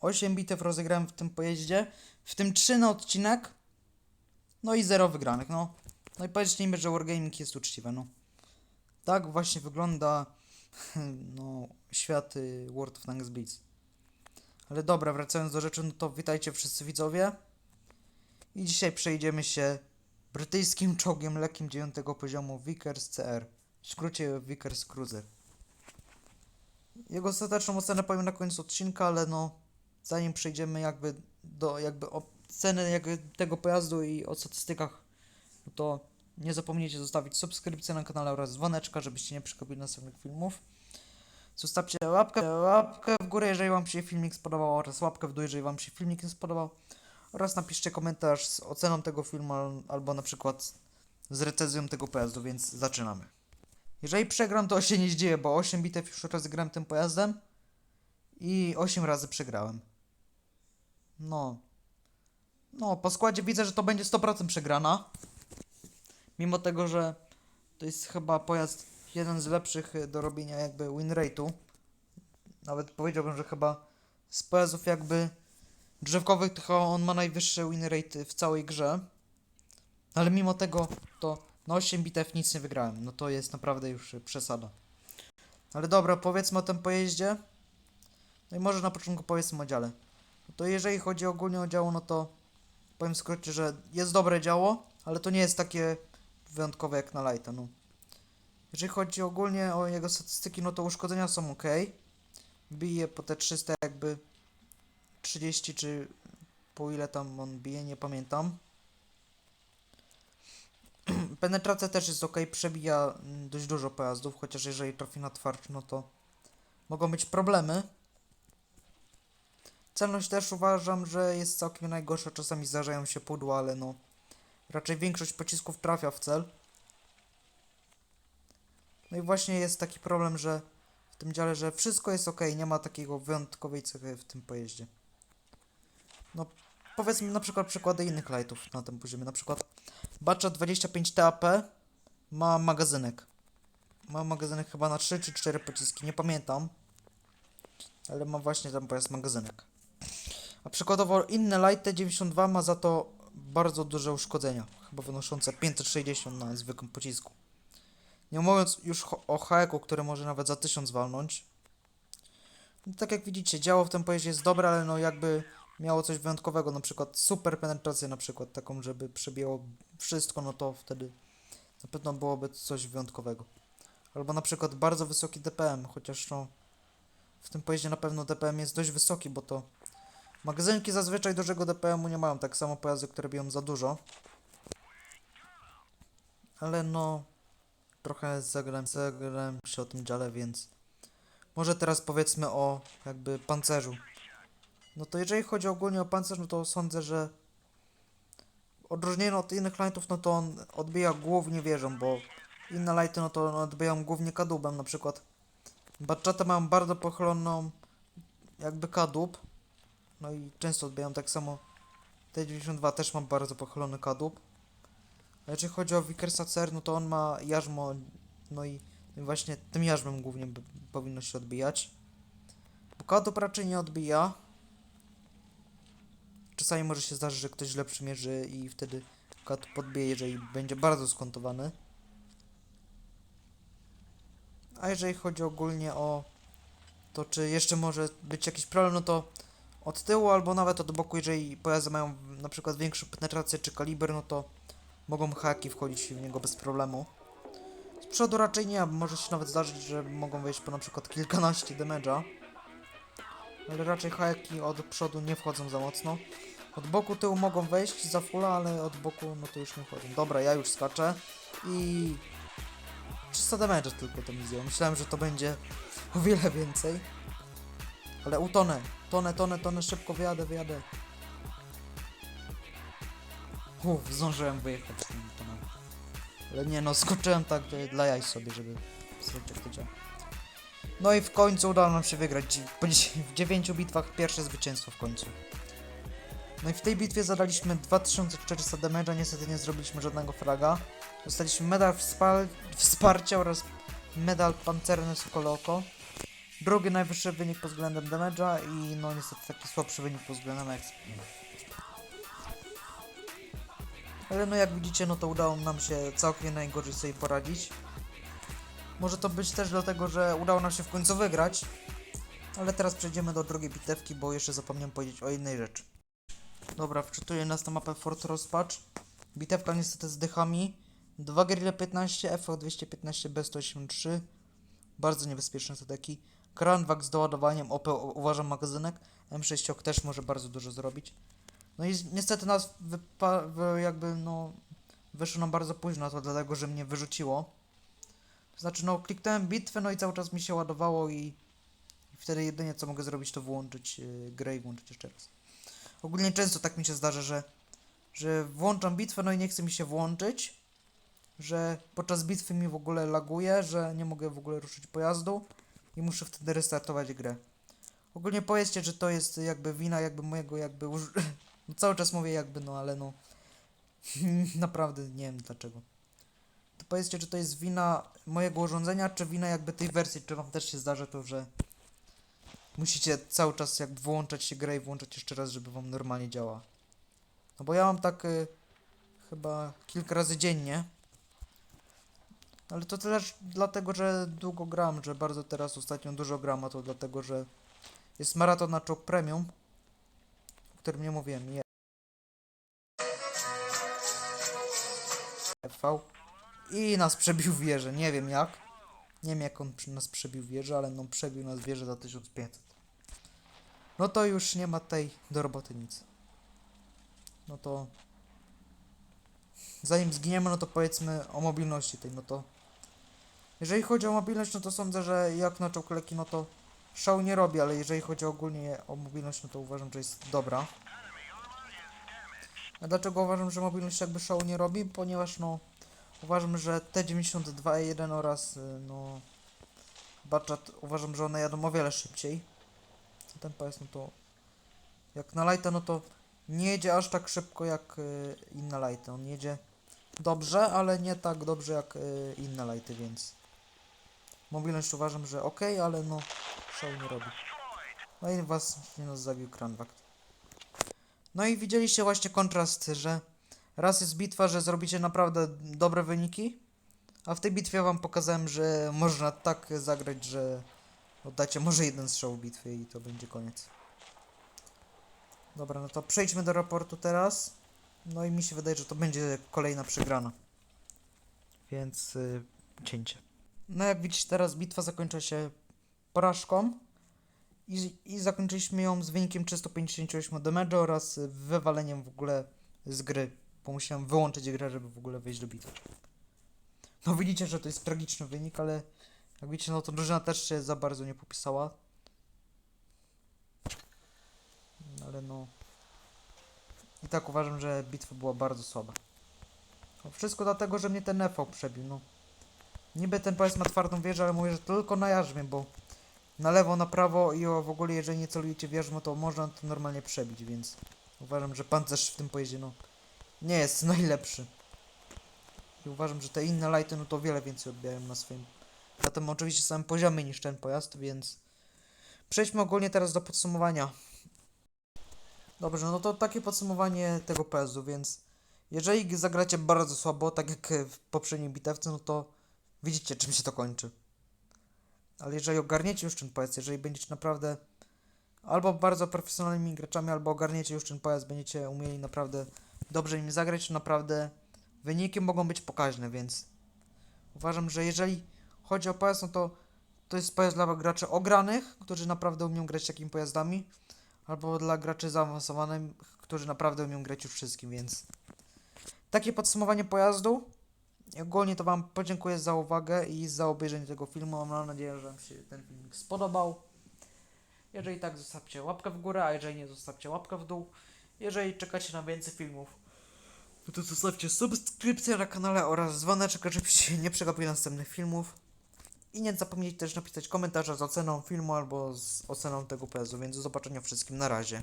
8 bitew rozegrałem w tym pojeździe, w tym 3 na odcinek, no i 0 wygranych, no. No i powiedzcie mi, że Wargaming jest uczciwe, no. Tak właśnie wygląda, no, świat y, World of Tanks Blitz. Ale dobra, wracając do rzeczy, no to witajcie wszyscy widzowie. I dzisiaj przejdziemy się brytyjskim czołgiem lekkim 9 poziomu Vickers CR, w skrócie Vickers Cruiser. Jego ostateczną ocenę powiem na końcu odcinka, ale no zanim przejdziemy jakby do jakby jakby tego pojazdu i o statystykach, no to nie zapomnijcie zostawić subskrypcji na kanale oraz dzwoneczka, żebyście nie przegapili następnych filmów. Zostawcie łapkę, łapkę w górę, jeżeli Wam się filmik spodobał oraz łapkę w dół, jeżeli Wam się filmik nie spodobał oraz napiszcie komentarz z oceną tego filmu al- albo na przykład z recenzją tego pojazdu, więc zaczynamy. Jeżeli przegram, to się nie zdziwię, bo 8 bitew już rozegrałem tym pojazdem i 8 razy przegrałem. No. No, po składzie widzę, że to będzie 100% przegrana. Mimo tego, że to jest chyba pojazd jeden z lepszych do robienia jakby win rate'u. Nawet powiedziałbym, że chyba z pojazdów jakby drzewkowych to on ma najwyższy win rate w całej grze. Ale mimo tego to na 8 bitew nic nie wygrałem. No to jest naprawdę już przesada. Ale dobra, powiedzmy o tym pojeździe. No i może na początku powiedzmy o dziale. To jeżeli chodzi ogólnie o działo, no to powiem w skrócie, że jest dobre działo, ale to nie jest takie wyjątkowe jak na Lighta, no. Jeżeli chodzi ogólnie o jego statystyki, no to uszkodzenia są ok. Bije po te 300 jakby 30 czy po ile tam on bije, nie pamiętam. Penetracja też jest ok, przebija mm, dość dużo pojazdów, chociaż jeżeli trafi na twarz, no to mogą być problemy. Celność też uważam, że jest całkiem najgorsza, czasami zdarzają się pudła, ale no raczej większość pocisków trafia w cel. No i właśnie jest taki problem, że w tym dziale, że wszystko jest ok, nie ma takiego wyjątkowej cechy w tym pojeździe. No, powiedzmy na przykład przykłady innych lightów na tym poziomie. Na przykład Batcha 25 TAP ma magazynek. Ma magazynek chyba na 3 czy 4 pociski, nie pamiętam. Ale ma właśnie tam pojazd magazynek. A przykładowo inny light T92 ma za to bardzo duże uszkodzenia, chyba wynoszące 560 na zwykłym pocisku. Nie mówiąc już o haeku, który może nawet za 1000 walnąć. No, tak jak widzicie, działo w tym pojeździe jest dobre, ale no jakby miało coś wyjątkowego, na przykład super penetrację na przykład taką, żeby przebiło wszystko, no to wtedy na pewno byłoby coś wyjątkowego. Albo na przykład bardzo wysoki DPM, chociaż no w tym pojeździe na pewno DPM jest dość wysoki, bo to magazynki zazwyczaj dużego DPM-u nie mają, tak samo pojazdy, które biją za dużo. Ale no trochę zagrałem, zagrałem się o tym dziale, więc może teraz powiedzmy o jakby pancerzu. No to jeżeli chodzi ogólnie o pancerz, no to sądzę, że odróżnienie od innych lightów, no to on odbija głównie wieżą, bo inne lighty, no to odbijają głównie kadłubem, na przykład Batchata mają bardzo pochyloną jakby kadłub, no i często odbijają tak samo T92 też ma bardzo pochylony kadłub. A jeżeli chodzi o Vickersa CR, no to on ma jarzmo, no i właśnie tym jarzmem głównie powinno się odbijać. Bo kadłub raczej nie odbija. Czasami może się zdarzyć, że ktoś źle przymierzy i wtedy kadłub podbije, jeżeli będzie bardzo skontowany. A jeżeli chodzi ogólnie o to, czy jeszcze może być jakiś problem, no to od tyłu albo nawet od boku, jeżeli pojazdy mają na przykład większą penetrację czy kaliber, no to mogą haki wchodzić w niego bez problemu. Z przodu raczej nie, może się nawet zdarzyć, że mogą wejść po na przykład kilkanaście damage'a. Ale raczej haki od przodu nie wchodzą za mocno. Od boku tyłu mogą wejść za fulla, ale od boku no to już nie wchodzą. Dobra, ja już skaczę i 300 damage tylko to mi. Myślałem, że to będzie o wiele więcej. Ale utonę, tonę, tonę, tonę, szybko wyjadę, wyjadę. Uff, zdążyłem wyjechać z tym tonem. Ale nie no, skoczyłem tak dla jaj sobie, żeby zobaczyć jak to działa. No i w końcu udało nam się wygrać. W 9 bitwach pierwsze zwycięstwo w końcu. No i w tej bitwie zadaliśmy 2400 damage'a, niestety nie zrobiliśmy żadnego fraga. Dostaliśmy medal wspar- wsparcia oraz medal pancerny Sokoloko. Drugi najwyższy wynik pod względem damage'a i no niestety taki słabszy wynik pod względem exp. Ale no jak widzicie, no to udało nam się całkiem najgorzej sobie poradzić. Może to być też dlatego, że udało nam się w końcu wygrać. Ale teraz przejdziemy do drugiej bitewki, bo jeszcze zapomniałem powiedzieć o innej rzeczy. Dobra, wczytuję nas na mapę Fort Rozpacz. Bitewka niestety z dychami. 2 Guerrilla 15, FV 215 B183. Bardzo niebezpieczne te deki. Kranwak z doładowaniem OP uważam magazynek. M6 ok też może bardzo dużo zrobić. No i niestety nas jakby no wyszło nam bardzo późno, to dlatego, że mnie wyrzuciło. Znaczy no kliknąłem bitwę, no i cały czas mi się ładowało i, i wtedy jedynie co mogę zrobić to włączyć yy, grę i włączyć jeszcze raz. Ogólnie często tak mi się zdarza, że, że włączam bitwę, no i nie chce mi się włączyć, że podczas bitwy mi w ogóle laguje, że nie mogę w ogóle ruszyć pojazdu i muszę wtedy restartować grę. Ogólnie powiedzcie, że to jest jakby wina jakby mojego jakby uż... no cały czas mówię jakby no, ale no naprawdę nie wiem dlaczego. To powiedzcie, czy to jest wina mojego urządzenia, czy wina jakby tej wersji, czy wam też się zdarza to, że musicie cały czas jak włączać się grę i włączać jeszcze raz, żeby wam normalnie działała. No bo ja mam tak y, chyba kilka razy dziennie. Ale to też dlatego, że długo gram, że bardzo teraz ostatnio dużo gram, a to dlatego, że jest maraton na czołg premium, o którym nie mówiłem. Je- FV. I nas przebił wieżę, nie wiem jak. Nie wiem jak on nas przebił wieżę, ale no przebił nas wieżę za 1500. No to już nie ma tej do roboty nic. No to... Zanim zginiemy, no to powiedzmy o mobilności tej, no to... Jeżeli chodzi o mobilność, no to sądzę, że jak na czołgleki, no to szału nie robi, ale jeżeli chodzi ogólnie o mobilność, no to uważam, że jest dobra. A dlaczego uważam, że mobilność jakby szału nie robi? Ponieważ no uważam, że T92E1 oraz y, no Batchat uważam, że one jadą o wiele szybciej. Ten pojazd, no to jak na lighta, no to nie jedzie aż tak szybko jak y, inne lighty. On jedzie dobrze, ale nie tak dobrze jak y, inne lighty, więc mobilność uważam, że ok, ale no szału nie robi. No i was nie nas zabił Kranwak. No i widzieliście właśnie kontrast, że raz jest bitwa, że zrobicie naprawdę dobre wyniki, a w tej bitwie wam pokazałem, że można tak zagrać, że oddacie może jeden strzał bitwy i to będzie koniec. Dobra, no to przejdźmy do raportu teraz. No i mi się wydaje, że to będzie kolejna przegrana. Więc y, cięcie. No jak widzicie teraz bitwa zakończyła się porażką i, i zakończyliśmy ją z wynikiem 358 damage oraz wywaleniem w ogóle z gry, bo musiałem wyłączyć grę, żeby w ogóle wejść do bitwy. No widzicie, że to jest tragiczny wynik, ale jak widzicie, no to drużyna też się za bardzo nie popisała. Ale no... I tak uważam, że bitwa była bardzo słaba. No, wszystko dlatego, że mnie ten EV przebił, no. Niby ten pojazd ma twardą wieżę, ale mówię, że tylko na jarzmie, bo na lewo, na prawo i o, w ogóle jeżeli nie celujecie w jarzmo, to można to normalnie przebić, więc uważam, że pancerz w tym pojeździe, no, nie jest najlepszy. I uważam, że te inne lighty, no to wiele więcej odbijają na swoim. Zatem oczywiście są poziomy niż ten pojazd, więc przejdźmy ogólnie teraz do podsumowania. Dobrze, no to takie podsumowanie tego pojazdu, więc jeżeli zagracie bardzo słabo, tak jak w poprzedniej bitewce, no to widzicie czym się to kończy. Ale jeżeli ogarniecie już ten pojazd, jeżeli będziecie naprawdę albo bardzo profesjonalnymi graczami, albo ogarniecie już ten pojazd, będziecie umieli naprawdę dobrze nim zagrać, to naprawdę wyniki mogą być pokaźne, więc uważam, że jeżeli chodzi o pojazd, no to to jest pojazd dla graczy ogranych, którzy naprawdę umieją grać takimi pojazdami, albo dla graczy zaawansowanych, którzy naprawdę umieją grać już wszystkim, więc takie podsumowanie pojazdu. Ogólnie to Wam podziękuję za uwagę i za obejrzenie tego filmu. Mam nadzieję, że Wam się ten filmik spodobał. Jeżeli tak, zostawcie łapkę w górę, a jeżeli nie, zostawcie łapkę w dół. Jeżeli czekacie na więcej filmów, no to zostawcie subskrypcję na kanale oraz dzwoneczek, żebyście nie przegapili następnych filmów. I nie zapomnijcie też napisać komentarza z oceną filmu albo z oceną tego pojazdu, więc do zobaczenia wszystkim na razie.